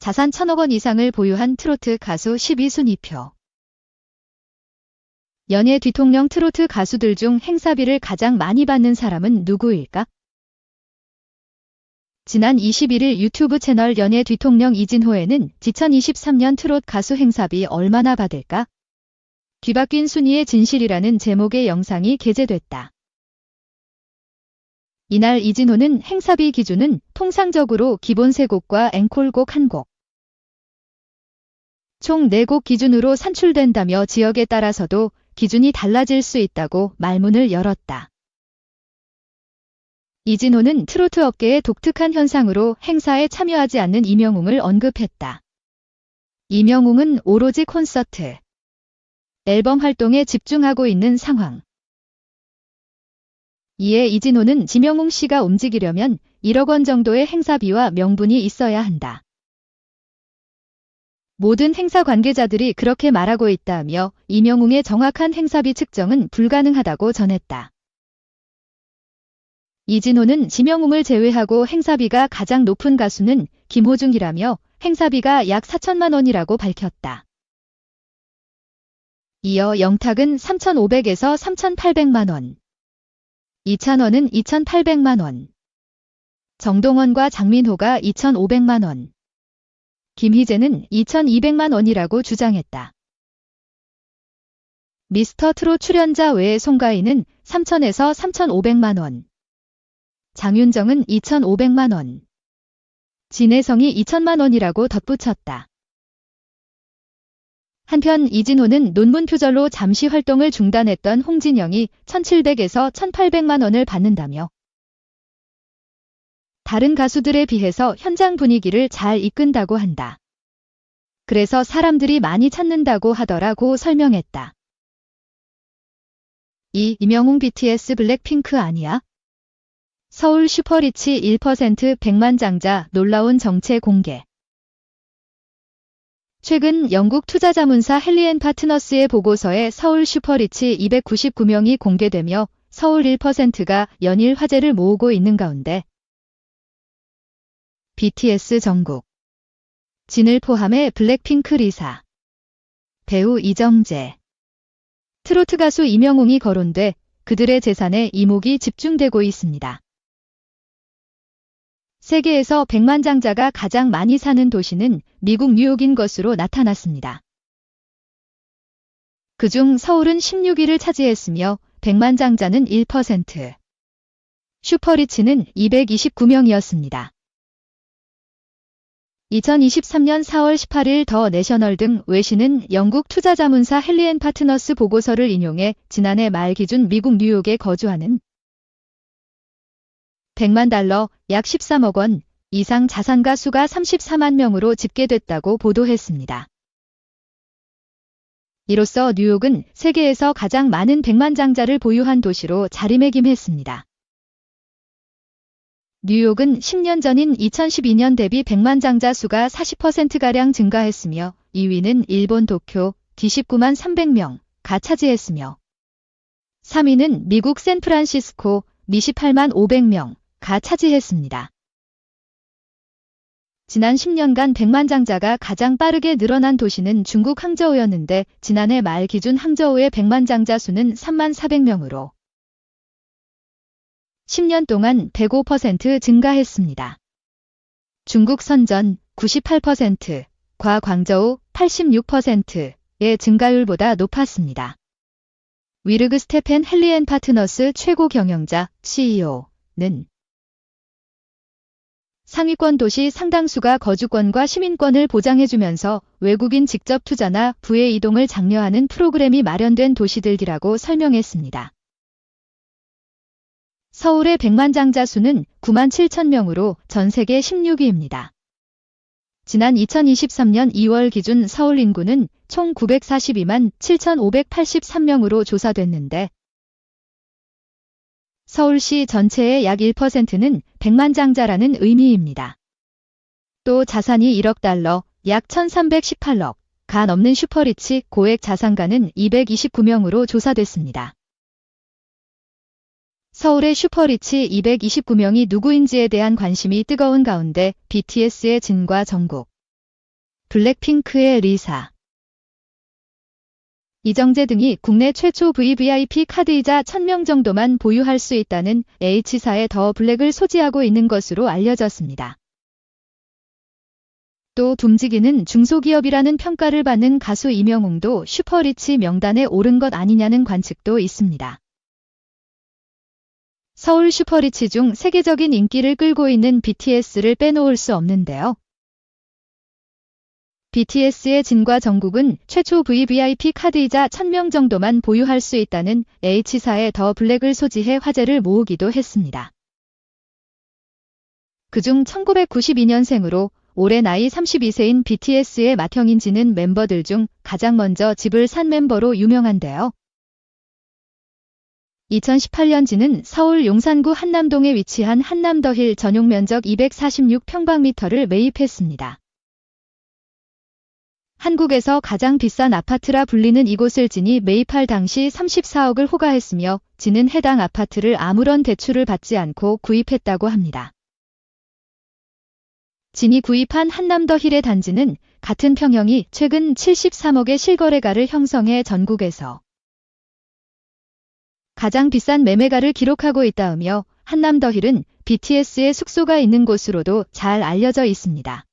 자산 천억 원 이상을 보유한 트로트 가수 12순위표. 연예 뒤통령 트로트 가수들 중 행사비를 가장 많이 받는 사람은 누구일까? 지난 21일 유튜브 채널 연예 뒤통령 이진호에는 2023년 트롯 가수 행사비 얼마나 받을까? 뒤바뀐 순위의 진실이라는 제목의 영상이 게재됐다. 이날 이진호는 행사비 기준은 통상적으로 기본 3곡과 앵콜곡 1곡, 총 4곡 기준으로 산출된다며 지역에 따라서도 기준이 달라질 수 있다고 말문을 열었다. 이진호는 트로트 업계의 독특한 현상으로 행사에 참여하지 않는 이명웅을 언급했다. 이명웅은 오로지 콘서트, 앨범 활동에 집중하고 있는 상황. 이에 이진호는 지명웅 씨가 움직이려면 1억 원 정도의 행사비와 명분이 있어야 한다. 모든 행사 관계자들이 그렇게 말하고 있다며 이명웅의 정확한 행사비 측정은 불가능하다고 전했다. 이진호는 지명웅을 제외하고 행사비가 가장 높은 가수는 김호중이라며 행사비가 약 4천만 원이라고 밝혔다. 이어 영탁은 3,500에서 3,800만 원, 이찬원은 2,800만 원, 정동원과 장민호가 2,500만 원, 김희재는 2,200만 원이라고 주장했다. 미스터 트롯 출연자 외에 송가인은 3,000에서 3,500만 원, 장윤정은 2,500만 원, 진혜성이 2천만 원이라고 덧붙였다. 한편 이진호는 논문 표절로 잠시 활동을 중단했던 홍진영이 1,700에서 1,800만 원을 받는다며 다른 가수들에 비해서 현장 분위기를 잘 이끈다고 한다. 그래서 사람들이 많이 찾는다고 하더라고 설명했다. 이 이명웅 BTS 블랙핑크 아니야? 서울 슈퍼리치 1% 100만 장자 놀라운 정체 공개. 최근 영국 투자자문사 헬리앤 파트너스의 보고서에 서울 슈퍼리치 299명이 공개되며 서울 1%가 연일 화제를 모으고 있는 가운데 BTS 전국 진을 포함해 블랙핑크 리사 배우 이정재 트로트 가수 이명웅이 거론돼 그들의 재산에 이목이 집중되고 있습니다. 세계에서 100만 장자가 가장 많이 사는 도시는 미국 뉴욕인 것으로 나타났습니다. 그중 서울은 16위를 차지했으며 100만 장자는 1%, 슈퍼리치는 229명이었습니다. 2023년 4월 18일 더 내셔널 등 외신은 영국 투자자문사 헬리앤 파트너스 보고서를 인용해 지난해 말 기준 미국 뉴욕에 거주하는 100만 달러, 약 13억 원 이상 자산가 수가 34만 명으로 집계됐다고 보도했습니다. 이로써 뉴욕은 세계에서 가장 많은 100만 장자를 보유한 도시로 자리매김했습니다. 뉴욕은 10년 전인 2012년 대비 100만 장자 수가 40%가량 증가했으며 2위는 일본 도쿄 D19만 300명가 차지했으며 3위는 미국 샌프란시스코 미18만 500명가 차지했습니다. 지난 10년간 100만 장자가 가장 빠르게 늘어난 도시는 중국 항저우였는데 지난해 말 기준 항저우의 100만 장자 수는 3만 400명으로 10년 동안 105% 증가했습니다. 중국 선전 98%, 과 광저우 86%의 증가율보다 높았습니다. 위르그 스테펜 헬리앤 파트너스 최고 경영자 CEO는 상위권 도시 상당수가 거주권과 시민권을 보장해주면서 외국인 직접 투자나 부의 이동을 장려하는 프로그램이 마련된 도시들이라고 설명했습니다. 서울의 100만 장자 수는 9만 7천 명으로 전 세계 16위입니다. 지난 2023년 2월 기준 서울 인구는 총 942만 7,583명으로 조사됐는데 서울시 전체의 약 1%는 100만 장자라는 의미입니다. 또 자산이 1억 달러, 약 1318억, 가 넘는 슈퍼리치 고액 자산가는 229명으로 조사됐습니다. 서울의 슈퍼리치 229명이 누구인지에 대한 관심이 뜨거운 가운데 BTS의 진과 정국, 블랙핑크의 리사, 이정재 등이 국내 최초 VVIP 카드이자 1000명 정도만 보유할 수 있다는 H사의 더 블랙을 소지하고 있는 것으로 알려졌습니다. 또 둠지기는 중소기업이라는 평가를 받는 가수 이명웅도 슈퍼리치 명단에 오른 것 아니냐는 관측도 있습니다. 서울 슈퍼리치 중 세계적인 인기를 끌고 있는 BTS를 빼놓을 수 없는데요. BTS의 진과 정국은 최초 VVIP 카드이자 1000명 정도만 보유할 수 있다는 H사의 더 블랙을 소지해 화제를 모으기도 했습니다. 그중 1992년생으로 올해 나이 32세인 BTS의 맏형인 진은 멤버들 중 가장 먼저 집을 산 멤버로 유명한데요. 2018년 진은 서울 용산구 한남동에 위치한 한남더힐 전용 면적 246평방미터를 매입했습니다. 한국에서 가장 비싼 아파트라 불리는 이곳을 진이 매입할 당시 34억을 호가했으며 진은 해당 아파트를 아무런 대출을 받지 않고 구입했다고 합니다. 진이 구입한 한남더힐의 단지는 같은 평형이 최근 73억의 실거래가를 형성해 전국에서 가장 비싼 매매가를 기록하고 있다으며 한남더힐은 BTS의 숙소가 있는 곳으로도 잘 알려져 있습니다.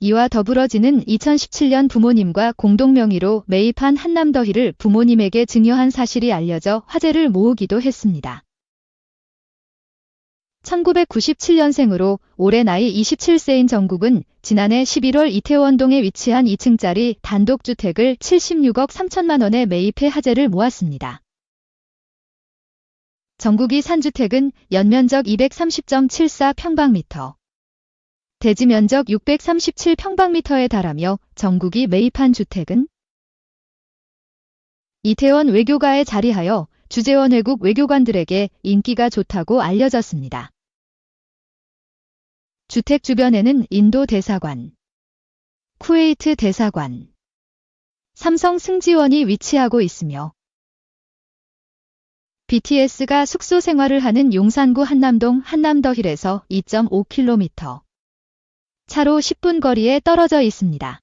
이와 더불어 진은 2017년 부모님과 공동 명의로 매입한 한남더힐을 부모님에게 증여한 사실이 알려져 화제를 모으기도 했습니다. 1997년생으로 올해 나이 27세인 정국은 지난해 11월 이태원동에 위치한 2층짜리 단독주택을 76억 3천만 원에 매입해 화제를 모았습니다. 정국이 산 주택은 연면적 230.74평방미터, 대지 면적 637평방미터에 달하며 정국이 매입한 주택은 이태원 외교가에 자리하여 주재원 외국 외교관들에게 인기가 좋다고 알려졌습니다. 주택 주변에는 인도 대사관, 쿠웨이트 대사관, 삼성 승지원이 위치하고 있으며 BTS가 숙소 생활을 하는 용산구 한남동 한남더힐에서 2.5km, 차로 10분 거리에 떨어져 있습니다.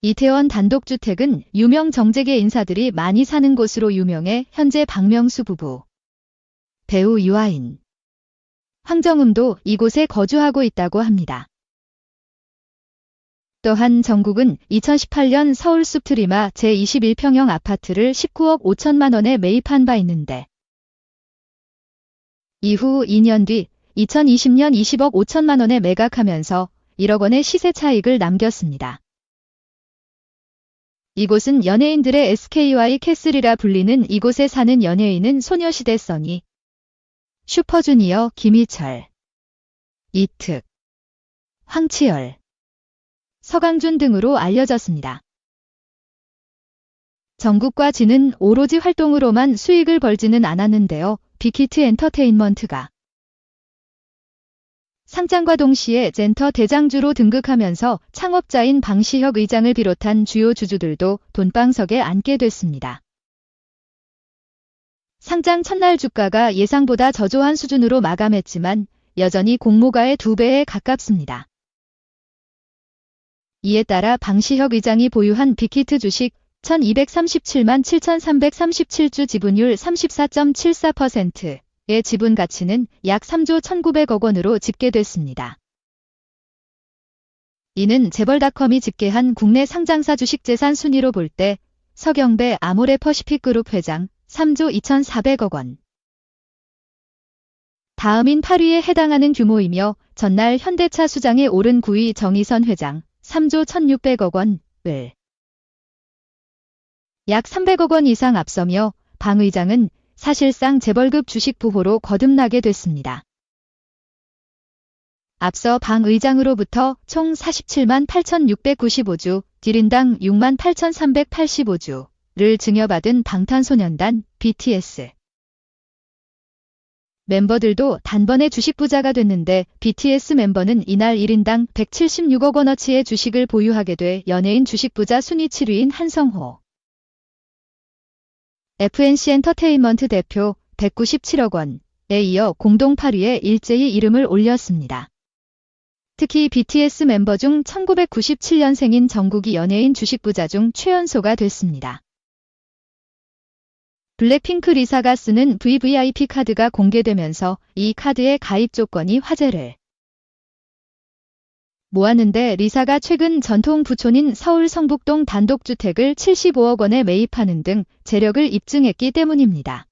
이태원 단독주택은 유명 정재계 인사들이 많이 사는 곳으로 유명해 현재 박명수 부부, 배우 유아인, 황정음도 이곳에 거주하고 있다고 합니다. 또한 정국은 2018년 서울 숲 트리마 제21평형 아파트를 19억 5천만 원에 매입한 바 있는데 이후 2년 뒤 2020년 20억 5천만 원에 매각하면서 1억 원의 시세 차익을 남겼습니다. 이곳은 연예인들의 SKY 캐슬이라 불리는 이곳에 사는 연예인은 소녀시대 써니, 슈퍼주니어 김희철, 이특, 황치열, 서강준 등으로 알려졌습니다. 전국과 지는 오로지 활동으로만 수익을 벌지는 않았는데요. 빅히트 엔터테인먼트가 상장과 동시에 젠터 대장주로 등극하면서 창업자인 방시혁 의장을 비롯한 주요 주주들도 돈방석에 앉게 됐습니다. 상장 첫날 주가가 예상보다 저조한 수준으로 마감했지만 여전히 공모가의 두 배에 가깝습니다. 이에 따라 방시혁 의장이 보유한 빅히트 주식 1237만 7337주 지분율 34.74%, 의 지분 가치는 약 3조 1,900억 원으로 집계됐습니다. 이는 재벌닷컴이 집계한 국내 상장사 주식 재산 순위로 볼 때 서경배 아모레 퍼시픽 그룹 회장 3조 2,400억 원. 다음인 8위에 해당하는 규모이며 전날 현대차 수장에 오른 9위 정의선 회장 3조 1,600억 원을 약 300억 원 이상 앞서며 방 의장은 사실상 재벌급 주식 부호로 거듭나게 됐습니다. 앞서 방 의장으로부터 총 47만 8,695주, 딜인당 6만 8,385주 를 증여받은 방탄소년단 BTS. 멤버들도 단번에 주식 부자가 됐는데 BTS 멤버는 이날 1인당 176억 원어치의 주식을 보유하게 돼 연예인 주식 부자 순위 7위인 한성호. FNC 엔터테인먼트 대표 197억 원에 이어 공동 8위에 일제히 이름을 올렸습니다. 특히 BTS 멤버 중 1997년생인 정국이 연예인 주식 부자 중 최연소가 됐습니다. 블랙핑크 리사가 쓰는 VVIP 카드가 공개되면서 이 카드의 가입 조건이 화제를 모았는데 리사가 최근 전통 부촌인 서울 성북동 단독주택을 75억 원에 매입하는 등 재력을 입증했기 때문입니다.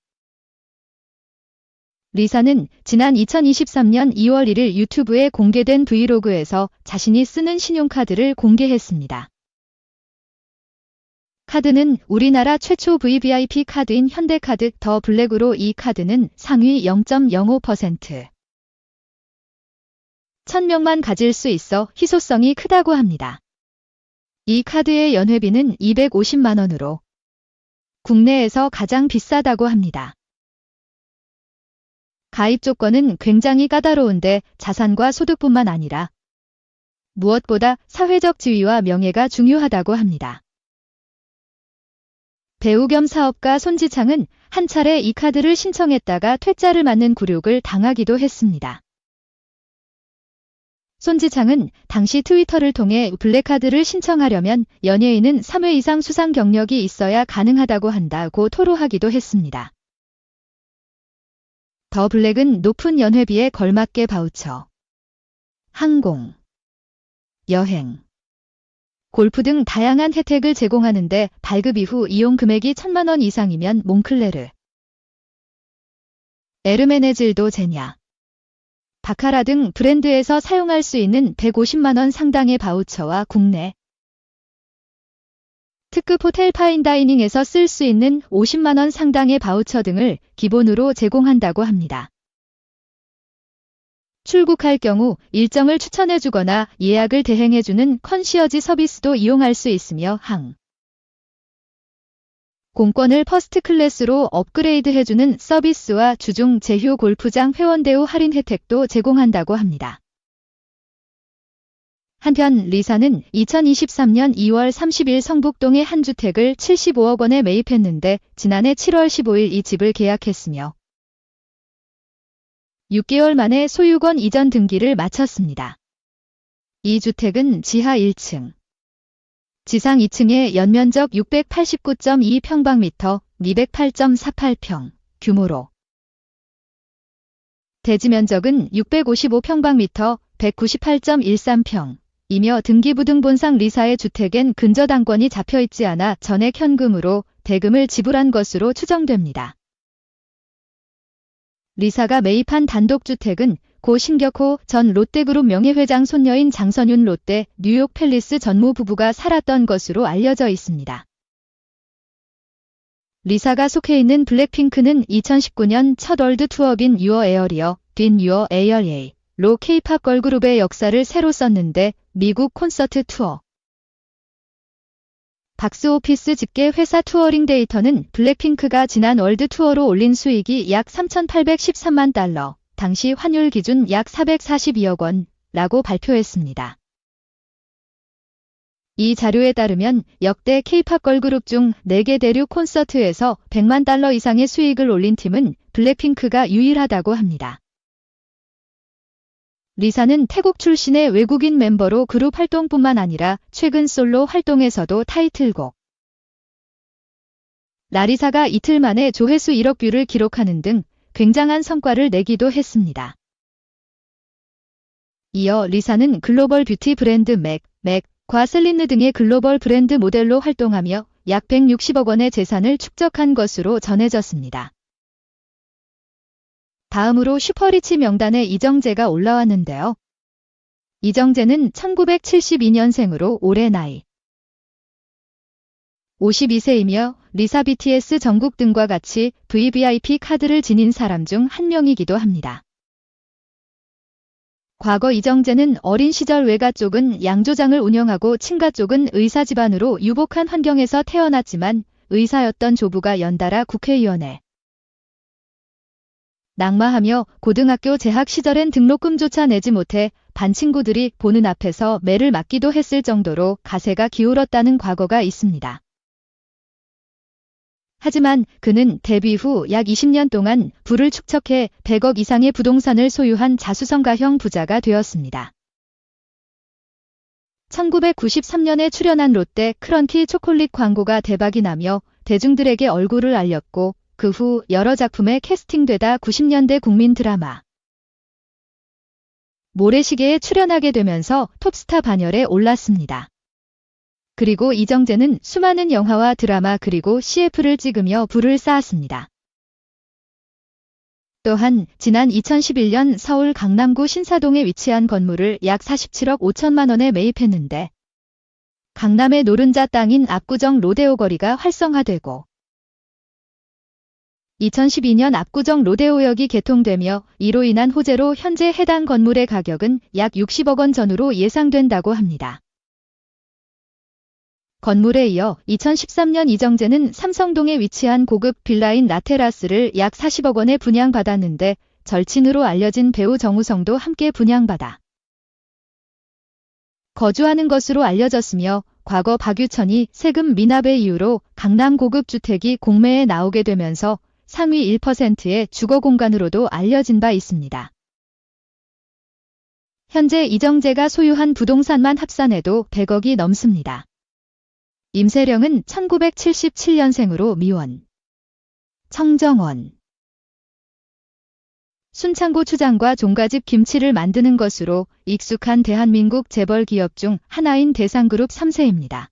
리사는 지난 2023년 2월 1일 유튜브에 공개된 브이로그에서 자신이 쓰는 신용카드를 공개했습니다. 카드는 우리나라 최초 VVIP 카드인 현대카드 더 블랙으로 이 카드는 상위 0.05% 1000명만 가질 수 있어 희소성이 크다고 합니다. 이 카드의 연회비는 250만원으로 국내에서 가장 비싸다고 합니다. 가입 조건은 굉장히 까다로운데 자산과 소득뿐만 아니라 무엇보다 사회적 지위와 명예가 중요하다고 합니다. 배우 겸 사업가 손지창은 한 차례 이 카드를 신청했다가 퇴짜를 맞는 굴욕을 당하기도 했습니다. 손지창은 당시 트위터를 통해 블랙카드를 신청하려면 연예인은 3회 이상 수상 경력이 있어야 가능하다고 한다고 토로하기도 했습니다. 더 블랙은 높은 연회비에 걸맞게 바우처, 항공, 여행, 골프 등 다양한 혜택을 제공하는데 발급 이후 이용 금액이 천만 원 이상이면 몽클레르, 에르메네질도 제냐, 바카라 등 브랜드에서 사용할 수 있는 150만 원 상당의 바우처와 국내 특급 호텔 파인다이닝에서 쓸 수 있는 50만 원 상당의 바우처 등을 기본으로 제공한다고 합니다. 출국할 경우 일정을 추천해주거나 예약을 대행해주는 컨시어지 서비스도 이용할 수 있으며 항 공권을 퍼스트 클래스로 업그레이드 해주는 서비스와 주중 제휴 골프장 회원 대우 할인 혜택도 제공한다고 합니다. 한편 리사는 2023년 2월 30일 성북동의 한 주택을 75억 원에 매입했는데 지난해 7월 15일 이 집을 계약했으며 6개월 만에 소유권 이전 등기를 마쳤습니다. 이 주택은 지하 1층, 지상 2층에 연면적 689.2평방미터, 208.48평, 규모로 대지 면적은 655평방미터, 198.13평, 이며 등기부등본상 리사의 주택엔 근저당권이 잡혀있지 않아 전액 현금으로 대금을 지불한 것으로 추정됩니다. 리사가 매입한 단독주택은 고 신격호 전 롯데그룹 명예회장 손녀인 장선윤 롯데 뉴욕 팰리스 전무 부부가 살았던 것으로 알려져 있습니다. 리사가 속해 있는 블랙핑크는 2019년 첫 월드 투어인 유어 에어리어, 딘 유어 에어리에 로 케이팝 걸그룹의 역사를 새로 썼는데 미국 콘서트 투어 박스오피스 집계 회사 투어링 데이터는 블랙핑크가 지난 월드 투어로 올린 수익이 약 3,813만 달러, 당시 환율 기준 약 442억 원라고 발표했습니다. 이 자료에 따르면 역대 케이팝 걸그룹 중 4개 대륙 콘서트에서 100만 달러 이상의 수익을 올린 팀은 블랙핑크가 유일하다고 합니다. 리사는 태국 출신의 외국인 멤버로 그룹 활동뿐만 아니라 최근 솔로 활동에서도 타이틀곡 라리사가 이틀 만에 조회수 1억 뷰를 기록하는 등 굉장한 성과를 내기도 했습니다. 이어 리사는 글로벌 뷰티 브랜드 맥, 맥과 셀린느 등의 글로벌 브랜드 모델로 활동하며 약 160억 원의 재산을 축적한 것으로 전해졌습니다. 다음으로 슈퍼리치 명단에 이정재가 올라왔는데요. 이정재는 1972년생으로 올해 나이 52세이며 리사 BTS 전국 등과 같이 VVIP 카드를 지닌 사람 중 한 명이기도 합니다. 과거 이정재는 어린 시절 외가 쪽은 양조장을 운영하고 친가 쪽은 의사 집안으로 유복한 환경에서 태어났지만 의사였던 조부가 연달아 국회의원에 낙마하며 고등학교 재학 시절엔 등록금조차 내지 못해 반 친구들이 보는 앞에서 매를 맞기도 했을 정도로 가세가 기울었다는 과거가 있습니다. 하지만 그는 데뷔 후 약 20년 동안 부를 축적해 100억 이상의 부동산을 소유한 자수성가형 부자가 되었습니다. 1993년에 출연한 롯데 크런키 초콜릿 광고가 대박이 나며 대중들에게 얼굴을 알렸고 그 후 여러 작품에 캐스팅되다 90년대 국민 드라마 모래시계에 출연하게 되면서 톱스타 반열에 올랐습니다. 그리고 이정재는 수많은 영화와 드라마 그리고 CF를 찍으며 부를 쌓았습니다. 또한 지난 2011년 서울 강남구 신사동에 위치한 건물을 약 47억 5천만 원에 매입했는데 강남의 노른자 땅인 압구정 로데오 거리가 활성화되고 2012년 압구정 로데오역이 개통되며 이로 인한 호재로 현재 해당 건물의 가격은 약 60억 원 전후로 예상된다고 합니다. 건물에 이어 2013년 이정재는 삼성동에 위치한 고급 빌라인 라테라스를 약 40억 원에 분양받았는데 절친으로 알려진 배우 정우성도 함께 분양받아 거주하는 것으로 알려졌으며 과거 박유천이 세금 미납의 이유로 강남 고급 주택이 공매에 나오게 되면서 상위 1%의 주거 공간으로도 알려진 바 있습니다. 현재 이정재가 소유한 부동산만 합산해도 100억이 넘습니다. 임세령은 1977년생으로 미원. 청정원. 순창고 추장과 종가집 김치를 만드는 것으로 익숙한 대한민국 재벌 기업 중 하나인 대상그룹 3세입니다.